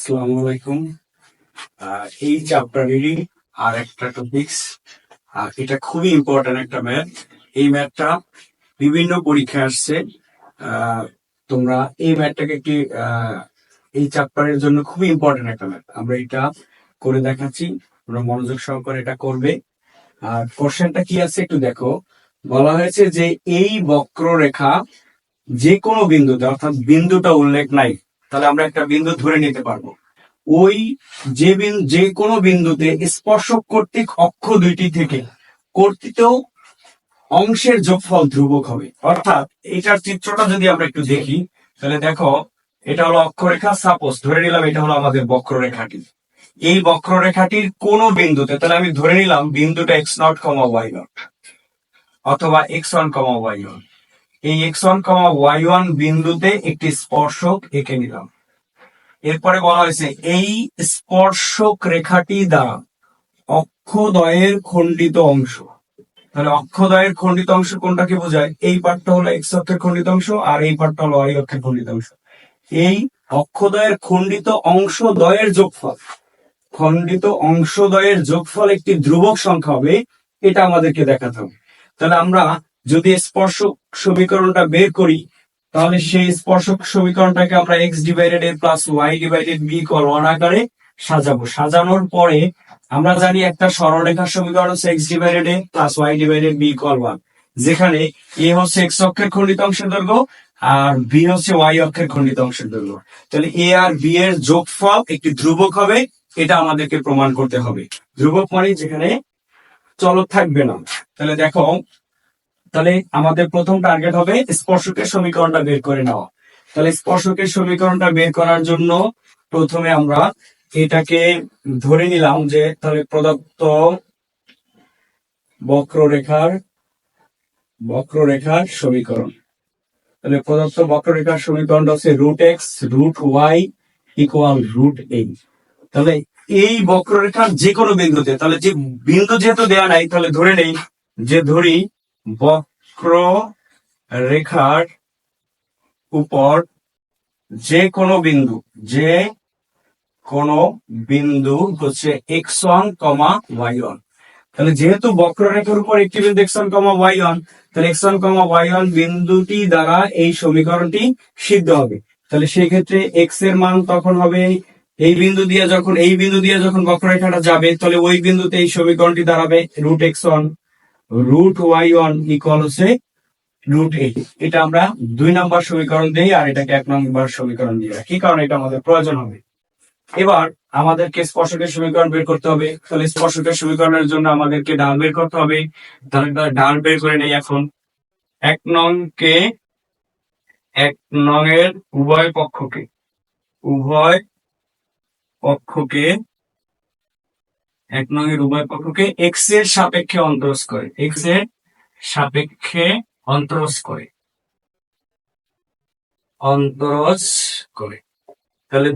আসসালামু আলাইকুম। এই চ্যাপ্টারেরই আর একটা টপিক্স এটা খুবই ইম্পর্টেন্ট একটা ম্যাথ এই ম্যাথটা বিভিন্ন পরীক্ষায় আসছে। তোমরা এই ম্যাথটাকে একটি এই চ্যাপ্টারের জন্য খুবই ইম্পর্টেন্ট একটা ম্যাথ আমরা এটা করে দেখাচ্ছি। তোমরা মনোযোগ সহকারে এটা করবে। আর কোশ্চেনটা কি আছে একটু দেখো। বলা হয়েছে যে এই বক্ররেখা যে কোনো বিন্দুতে, অর্থাৎ বিন্দুটা উল্লেখ নাই তাহলে আমরা একটা বিন্দু ধরে নিতে পারব। ওই যে বিন্দু যে কোনো বিন্দুতে স্পর্শক কর্তৃক অক্ষ দুইটি থেকে কর্তৃত অংশের যোগফল ধ্রুবক হবে। অর্থাৎ এটার চিত্রটা যদি আমরা একটু দেখি, তাহলে দেখো, এটা হলো অক্ষরেখা সাপোজ, ধরে নিলাম এটা হলো আমাদের বক্ররেখাটি। এই বক্ররেখাটির কোন বিন্দুতে, তাহলে আমি ধরে নিলাম বিন্দুটা x naught comma y naught, অথবা x one comma y one এই x one comma y one বিন্দুতে একটি স্পর্শক এঁকে নিলাম। এরপরে বলা হয়েছে, এই স্পর্শক রেখাটি দ্বারা অক্ষদয়ের খণ্ডিত অংশ। তাহলে অক্ষদয়ের খণ্ডিত অংশ কোনটাকে বোঝায়? এই পার্টটা হলো এক্স অক্ষের খণ্ডিত অংশ আর এই পার্টটা হলো ওয়াই অক্ষের খণ্ডিত অংশ। এই অক্ষদয়ের খণ্ডিত অংশ দয়ের যোগফল, খণ্ডিত অংশদয়ের যোগফল একটি ধ্রুবক সংখ্যা হবে, এটা আমাদেরকে দেখাতে হবে। তাহলে আমরা যদি স্পর্শক সমীকরণটা বের করি, তাহলে সেই স্পর্শক সমীকরণটাকে আমরা x divided a plus y divided b equal one আকারে সাজাবো। সাজানোর পরে আমরা জানি একটা সরলরেখার সমীকরণ হচ্ছে x divided a plus y divided b equal one যেখানে এ হচ্ছে এক্স অক্ষের খণ্ডিত অংশের দৈর্ঘ্য আর বি হচ্ছে ওয়াই অক্ষের খণ্ডিত অংশের দৈর্ঘ্য। তাহলে এ আর বি এর যোগফল একটি ধ্রুবক হবে, এটা আমাদেরকে প্রমাণ করতে হবে। ধ্রুবক মানে যেখানে চলক থাকবে না। তাহলে দেখো তাহলে আমাদের প্রথম টার্গেট হবে স্পর্শকের সমীকরণটা বের করে নেওয়া। তাহলে স্পর্শকের সমীকরণটা বের করার জন্য প্রথমে আমরা এটাকে ধরে নিলাম যে তাহলে প্রদত্ত বক্ররেখার বক্ররেখার সমীকরণ। তাহলে প্রদত্ত বক্ররেখার সমীকরণটা হচ্ছে root x root y equal root এই তাহলে এই বক্ররেখার যে কোনো বিন্দুতে, তাহলে যে বিন্দু যেহেতু দেয়া নাই, তাহলে ধরে নেই, যে ধরি বক্র, রেখার উপর যে কোনো বিন্দু, যে কোনো বিন্দু হচ্ছে x one comma y one তাহলে যেহেতু বক্ররেখার উপর একটি বিন্দু x one comma y one তাহলে x one comma y one বিন্দুটি দ্বারা এই সমীকরণটি সিদ্ধ হবে। তাহলে সেই ক্ষেত্রে এক্সের মান তখন হবে এই বিন্দু দিয়ে যখন, এই বিন্দু দিয়ে যখন বক্ররেখাটা যাবে, তাহলে ওই বিন্দুতে এই সমীকরণটি দাঁড়াবে root x one root y one equal হচ্ছে রুট এইট এটা আমরা দুই নাম্বার সমীকরণ দিই আর এটাকে এক নম্বর সমীকরণ দিয়ে রাখি, কারণ এটা আমাদের প্রয়োজন হবে। এবার আমাদেরকে স্পর্শকের সমীকরণ বের করতে হবে। তাহলে স্পর্শকের সমীকরণের জন্য আমাদেরকে ডাল বের করতে হবে। তাহলে ডাল বের করে নেই এখন। এক নংকে এক নং এর উভয় পক্ষকে উভয় পক্ষকে এক নং এর উভয় পক্ষকে এক্সের সাপেক্ষে অন্তরস করে এক্সের সাপেক্ষে অন্তরস করে অন্তরস করে। তাহলে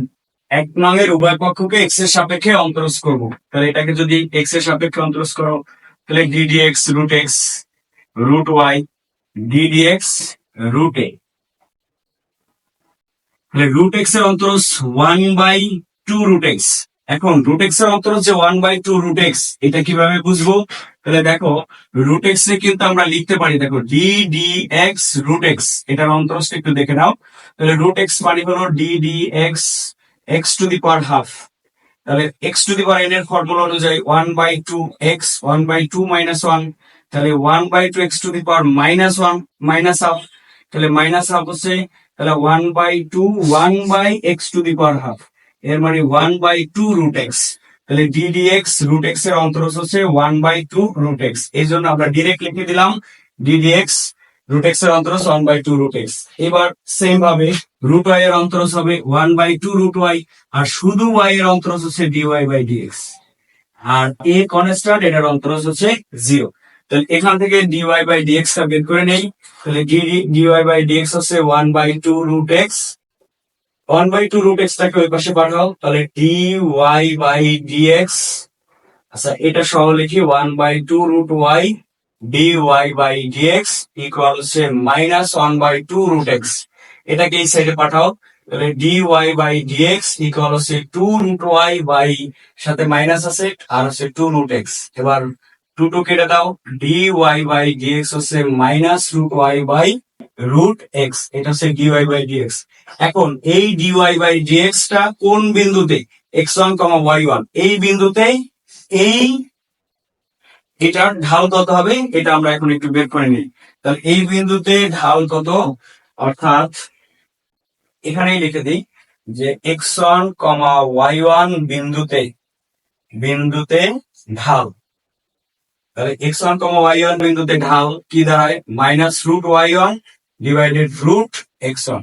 এক নং এর উভয় পক্ষকে এক্সের সাপেক্ষে অন্তরস করব। তাহলে এটাকে যদি এক্সের সাপেক্ষে অন্তরস করো, তাহলে d d x root x root y d d x root a তাহলে রুট এক্সের অন্তরস one by two root x এখন রুট এক্সের অন্তর হচ্ছে one by two root x এটা কীভাবে বুঝব? তাহলে দেখো রুট এক্স এ কিন্তু আমরা লিখতে পারি, দেখো d d x root x এটার অন্তরসটা একটু দেখে নাও। তাহলে রুট এক্স মানে হলো d d x x to the power half তাহলে x to the power n এর ফর্মুলা অনুযায়ী one by two x one by two minus one তাহলে one by two x to the power minus one minus half তাহলে minus half হচ্ছে, তাহলে one by two one by x to the power half এর মানে one by two root x তাহলে d d x root এক্সের অন্তরস হচ্ছে one by two root x এই জন্য আমরা ডিরেক্ট লিখে দিলাম ডিডিএক্স রুট এক্সের অন্তরস one by two root x এবার সেম ভাবে রুট ওয়াই এর অন্তরস হবে one by two root y আর শুধু ওয়াই এর অন্তরস হচ্ছে d y by d x R a constant এটার অন্তরস হচ্ছে জিরো তাহলে এখান থেকে ডিওয়াই বাই ডিএক্স টা বের করে নেই। তাহলে d y by d x হচ্ছে one by two root x one by two root x টাকে ওই পাশে পাঠাও তাহলে ডি ওয়াই বাই ডিএক্স আচ্ছা এটা সহ লিখি one by two root y d y by d x equal হচ্ছে minus one by two root x এটাকে এই সাইডে পাঠাও, তাহলে d y by d x equal হচ্ছে টু রুট ওয়াই বাই সাথে মাইনাস আছে, আর হচ্ছে টু রুট এক্স এবার টু টু কেটে দাও d y by d x হচ্ছে minus root y by root x এটা হচ্ছে ডি ওয়াই বাই ডিএক্স এখন এই ডিওয়াই বাই ডিএক্স টা কোন বিন্দুতে? X one comma y one এই বিন্দুতে এই এটার ঢাল কত হবে? এটা আমরা এখন একটু বের করে নিই। তাহলে এই বিন্দুতে ঢাল কত? অর্থাৎ এখানেই লিখে দিই যে x one comma y one বিন্দুতে বিন্দুতে ঢাল। তাহলে x one comma y one বিন্দুতে ঢাল কি দাঁড়ায়? Minus root y one divided root x one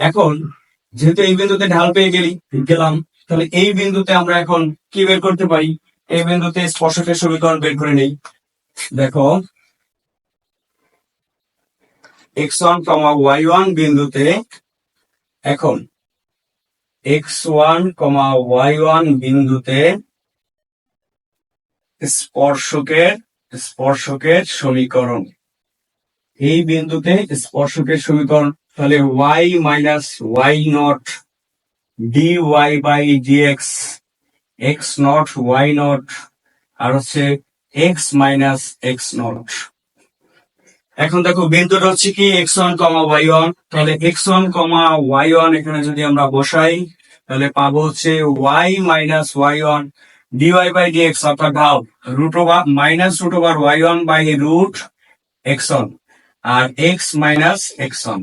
এখন, যেহেতু এই বিন্দুতে ঢাল পেয়ে গেলি, গেলাম, তাহলে এই বিন্দুতে আমরা এখন কি বের করতে পারি? এই বিন্দুতে স্পর্শকের সমীকরণ বের করে নেই। দেখো x one comma y one বিন্দুতে, এখন x one comma y one বিন্দুতে স্পর্শকের স্পর্শকের সমীকরণ। এই বিন্দুতে স্পর্শকের সমীকরণ, তাহলে y minus y not d y by d x x x not y not আর হচ্ছে এক্স মাইনাস এক্স নট এখন দেখো, বিন্দুটা হচ্ছে কি x one comma y one তাহলে x one comma y one এখানে যদি আমরা বসাই, তাহলে পাবো হচ্ছে y minus y one d y by d x অর্থাৎ ঢাল root over minus root over y one by root x one R x minus x one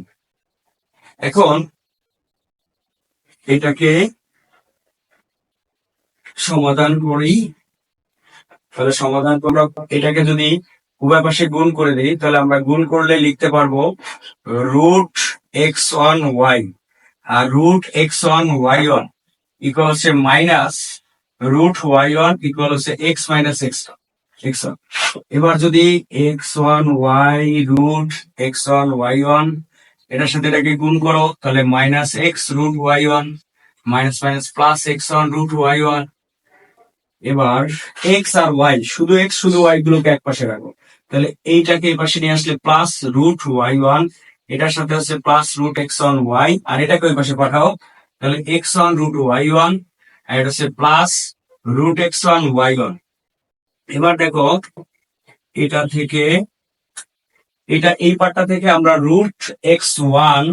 এখন এটাকে সমাধান করি। তাহলে সমাধান করব এটাকে যদি উভয় পাশে গুণ করে দিই, তাহলে আমরা গুণ করলে লিখতে পারব রুট এক্স ওয়ান ওয়াই আর root x one y one equal হচ্ছে minus root y one equal হচ্ছে এক্স মাইনাস এক্স ওয়ান এবার যদি x one y root x one y one এটার সাথে এটাকে গুণ করো, তাহলে minus x root y one minus minus plus x one root y one এবার এক্স আর ওয়াই শুধু এক্স শুধু ওয়াই গুলোকে এক পাশে রাখো। তাহলে এইটাকে এই পাশে নিয়ে আসলে প্লাস রুট ওয়াই ওয়ান এটার সাথে হচ্ছে plus root x one y আর এটাকে ওই পাশে পাঠাও। তাহলে x one root y one আর এটা হচ্ছে plus root x one y one এবার দেখো, এটা থেকে, এটা এই পার্টটা থেকে আমরা রুট এক্স ওয়ান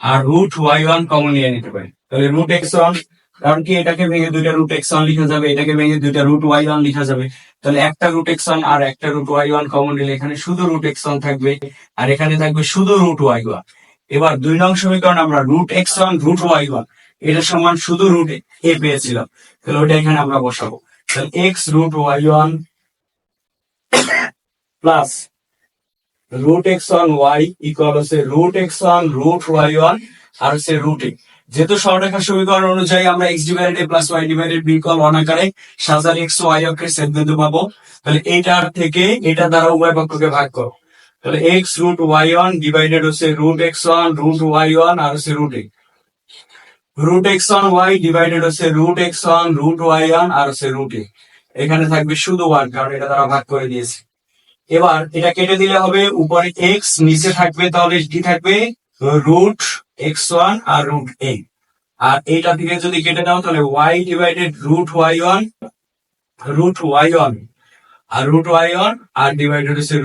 আর রুট ওয়াই ওয়ান কমন নিয়ে নিতে পারি। তাহলে রুট এক্স ওয়ান কারণ কি এটাকে ভেঙে দুইটা রুট এক্স ওয়ান লিখা যাবে, এটাকে ভেঙে দুইটা রুট ওয়াই ওয়ান লিখা যাবে। তাহলে একটা রুট এক্স ওয়ান আর একটা রুট ওয়াই ওয়ান কমন নিলে এখানে শুধু রুট এক্স ওয়ান থাকবে, আর এখানে থাকবে শুধু রুট ওয়াই ওয়ান এবার দুই নং সমীকরণ আমরা root x one root y one এটা সমান শুধু রুট এ পেয়েছিলাম। তাহলে ওটা এখানে আমরা বসাবো। Root y one plus root x one y equal হচ্ছে ওয়ান রুট ওয়াই ওয়ান আর হচ্ছে এ যেহেতু সরলরেখার সমীকরণ অনুযায়ী আমরা x divided plus y divided b equal one আকারে সাজার এক্স ওয়াই অক্ষের সেট বিন্দু পাবো, তাহলে এইটার থেকে এটা দ্বারা উভয় পক্ষকে ভাগ করো। তাহলে x root y one divided হচ্ছে root x one root y one আর হচ্ছে root root x one y divided হচ্ছে root x one root y one আর হচ্ছে রুট এ এখানে থাকবে শুধু ওয়ান কারণ এটা দ্বারা ভাগ করে দিয়েছে। এবার এটা কেটে দিলে হবে, উপরে এক্স নিচে থাকবে, তাহলে কি থাকবে রুট এক্স ওয়ান আর রুট এ আর এইটা থেকে যদি কেটে দাও, তাহলে y divided root y one root y one আর রুট ওয়াই ওয়ান আর ডিভাইডেড হচ্ছে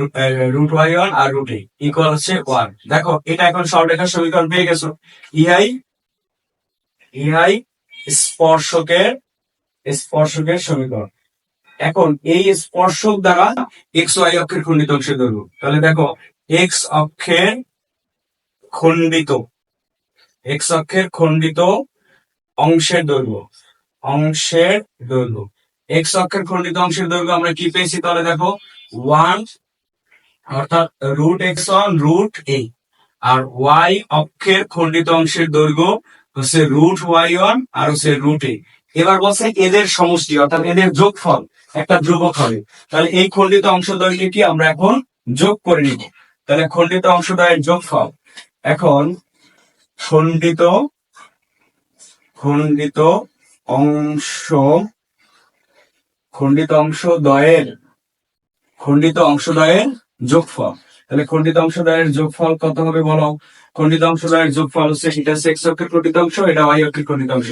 রুট ওয়াই ওয়ান আর রুট এ ইকুয়াল হচ্ছে ওয়ান দেখো, এটা এখন সরলরেখার সমীকরণ পেয়ে গেছো। ইহাই ইহাই স্পর্শকের স্পর্শকের সমীকরণ। এখন এই স্পর্শক দ্বারা এক্স ওয়াই অক্ষের খণ্ডিত অংশের দৈর্ঘ্য তাহলে দেখো এক্স অক্ষের খণ্ডিত এক্স অক্ষের খণ্ডিত অংশের দৈর্ঘ্য অংশের দৈর্ঘ্য এক্স অক্ষের খণ্ডিত অংশের দৈর্ঘ্য আমরা কি পেয়েছি? তাহলে দেখো ওয়ান অর্থাৎ root x one root a R y অক্ষের খণ্ডিত অংশের দৈর্ঘ্য হচ্ছে রুট ওয়াই ওয়ান আর হচ্ছে রুট এ এবার বলছে এদের সমষ্টি, অর্থাৎ এদের যোগফল, একটা ধ্রুবক হবে। তাহলে এই খণ্ডিত অংশদ্বয়কে কি আমরা এখন যোগ করে নিব? তাহলে খণ্ডিত অংশদ্বয়ের যোগফল, এখন খণ্ডিত খণ্ডিত অংশ খণ্ডিত অংশ দ্বয়ের খণ্ডিত অংশদ্বয়ের যোগফল। তাহলে খণ্ডিত অংশদ্বয়ের যোগফল কত হবে বলো? খণ্ডিত অংশদ্বয়ের যোগফল হচ্ছে এটা হচ্ছে এক্স অক্ষের খণ্ডিত অংশ এটা ওয়াই অক্ষের খণ্ডিত অংশ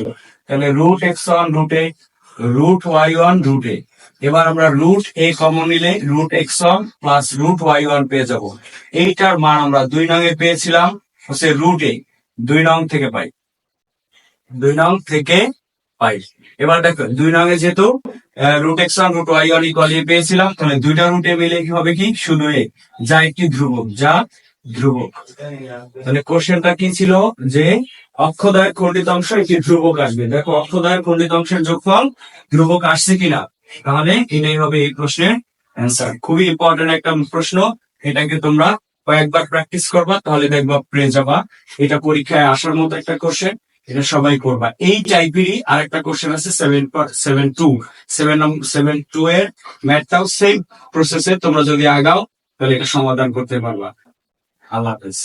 তাহলে root x one root a root y one root a এবার আমরা রুট এ কমন নিলে root x one plus root y one পেয়ে যাব। এইটার মান আমরা দুই নঙে পেয়েছিলাম, হচ্ছে রুট এ দুই নং থেকে পাই। দুই নং থেকে পাই। এবার দেখো, দুই নঙে যেহেতু root x one root y one equal পেয়েছিলাম, তাহলে দুইটা রুটে মিলে কি হবে কি? শুধু এ যা একটি ধ্রুবক, যা ধ্রুবক। তাহলে কোশ্চেনটা কি ছিল? যে অক্ষদয়ের খণ্ডিত অংশ একটি ধ্রুবক আসবে। দেখো অক্ষদয়ের খণ্ডিত অংশের যোগফল ধ্রুবক আসছে কিনা? তাহলে এটাই হবে এই প্রশ্নের অ্যান্সার খুবই ইম্পর্টেন্ট একটা প্রশ্ন। এটাকে তোমরা কয়েকবার প্র্যাকটিস করবা, তাহলে দেখবা পেয়ে যাবা। এটা পরীক্ষায় আসার মতো একটা কোশ্চেন এটা সবাই করবা। এই টাইপেরই আর একটা কোশ্চেন আছে seven seven two seven seven two এর ম্যাথটাও সেম প্রসেসে তোমরা যদি আগাও, তাহলে এটা সমাধান করতে পারবা। আল্লাহ হাফেজ।